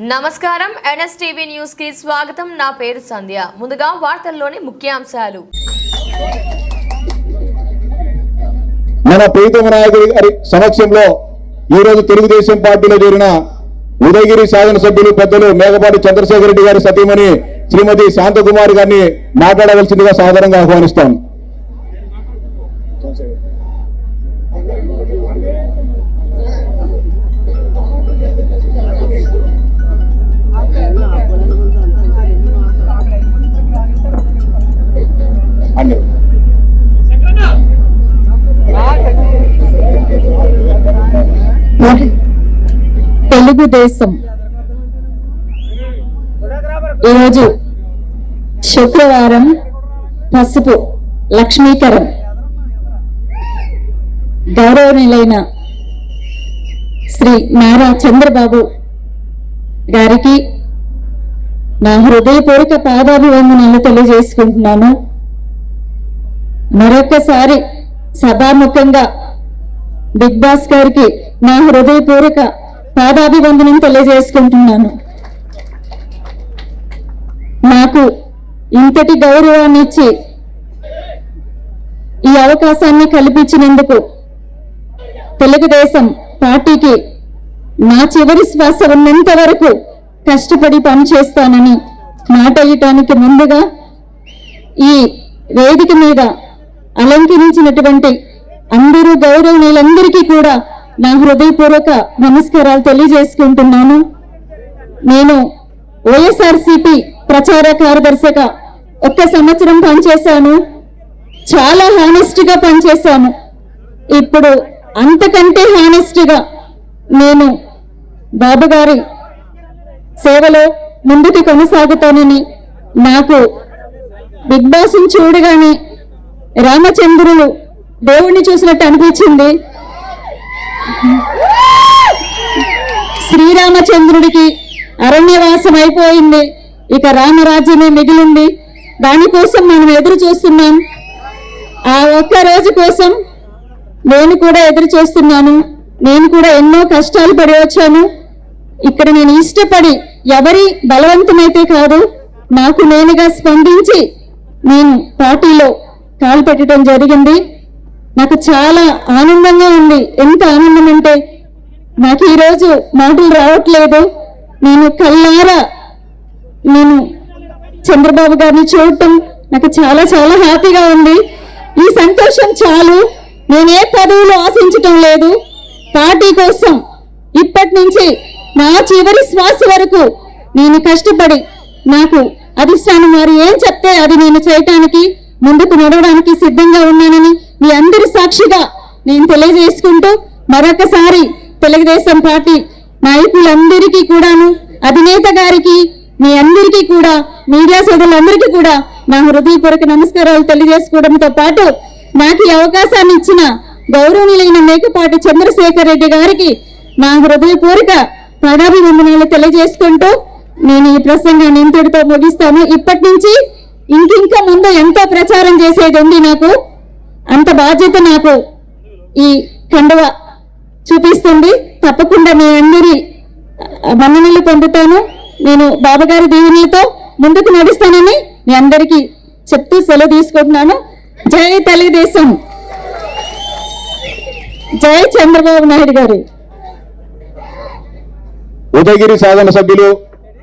నమస్కారం. ఎన్ఎస్టీవీ న్యూస్కి స్వాగతం. నా పేరు సంధ్య. ముందుగా వార్తల్లోని ముఖ్యాంశాలు. మన ప్రీతమ నాయకుడి గారి సమక్షంలో ఈ రోజు తెలుగుదేశం పార్టీలో చేరిన ఉదయగిరి శాసనసభ్యులు పెద్దలు మేకపాటి చంద్రశేఖర రెడ్డి గారి సతీమణి శ్రీమతి శాంతకుమారి గారిని మాట్లాడవలసిందిగా సాధారణంగా ఆహ్వానిస్తాం. తెలుగుదేశం. ఈరోజు శుక్రవారం పసుపు లక్ష్మీకరం. గౌరవనీయులైన శ్రీ నారా చంద్రబాబు గారికి నా హృదయపూర్వక పాదాభివందనలు తెలియజేసుకుంటున్నాను. మరొకసారి సభాముఖంగా బిగ్ బాస్ గారికి నా హృదయపూర్వక పాదాభివందనం తెలియజేసుకుంటున్నాను. నాకు ఇంతటి గౌరవాన్ని ఇచ్చి ఈ అవకాశాన్ని కల్పించినందుకు తెలుగుదేశం పార్టీకి నా చివరి శ్వాస ఉన్నంత వరకు కష్టపడి పనిచేస్తానని మాట ఇయటానికి ముందుగా ఈ వేదిక మీద అలంకరించినటువంటి అందరూ గౌరవనీయులందరికీ కూడా నా హృదయపూర్వక నమస్కారాలు తెలియజేసుకుంటున్నాను. నేను వైఎస్ఆర్సిపి ప్రచార కార్యదర్శిగా ఒక్క సంవత్సరం పనిచేశాను. చాలా హానెస్ట్గా పనిచేశాను. ఇప్పుడు అంతకంటే హానెస్ట్గా నేను బాబు గారి సేవలో ముందుకు కొనసాగుతానని నాకు బిగ్ బాస్ చూడగానే రామచంద్రులు దేవుణ్ణి చూసినట్టు అనిపించింది. శ్రీరామచంద్రుడికి అరణ్యవాసం అయిపోయింది ఇక రామరాజ్యమే మిగిలింది. దానికోసం మనం ఎదురు చూస్తున్నాం. ఆ ఒక్క రోజు కోసం నేను కూడా ఎదురు చూస్తున్నాను. నేను కూడా ఎన్నో కష్టాలు పడి వచ్చాను. ఇక్కడ నేను ఇష్టపడి ఎవరి బలవంతమైతే కాదు నాకు నేనుగా స్పందించి నేను పార్టీలో కాలు పెట్టడం జరిగింది. నాకు చాలా ఆనందంగా ఉంది. ఎంత ఆనందం అంటే నాకు ఈరోజు మాటలు రావట్లేదు. నేను కళ్ళారా నేను చంద్రబాబు గారిని చూడటం నాకు చాలా చాలా హ్యాపీగా ఉంది. ఈ సంతోషం చాలు. నేను ఏ పదవులు ఆశించటం లేదు. పార్టీ కోసం ఇప్పటి నుంచి నా చివరి శ్వాస వరకు నేను కష్టపడి నాకు అధిష్టానం వారు ఏం చెప్తే అది నేను చేయటానికి ముందుకు నడవడానికి సిద్ధంగా ఉన్నానని మీ సాక్షిగా నేను తెలియజేసుకుంటూ మరొకసారి తెలుగుదేశం పార్టీ నాయకులందరికీ కూడాను అధినేత గారికి మీ అందరికీ కూడా మీడియా సోదరులందరికీ కూడా నా హృదయపూర్వక నమస్కారాలు తెలియజేసుకోవడంతో పాటు నాకు ఈ అవకాశాన్ని ఇచ్చిన గౌరవనీయులైన మేకపాటి చంద్రశేఖర్ రెడ్డి గారికి నా హృదయపూర్వక పదాభివందనాలు తెలియజేసుకుంటూ నేను ఈ ప్రసంగాన్ని ఇంతటితో ముగిస్తాను. ఇప్పటి నుంచి ఇంకింకా ముందు ఎంతో ప్రచారం చేసేది ఉంది నాకు. అంత బాధ్యత నాకు ఈ కండవ చూపిస్తుంది. తప్పకుండా మీ అందరి మన్ననలు పొందుతాను. నేను బాబాగారి దీవెనలతో ముందుకు నడుస్తానని మీ అందరికీ చెప్తూ సెలవు తీసుకుంటున్నాను. జై తెలుగుదేశం. జై చంద్రబాబు నాయుడు గారు. ఉదయగిరి శాసనసభ్యులు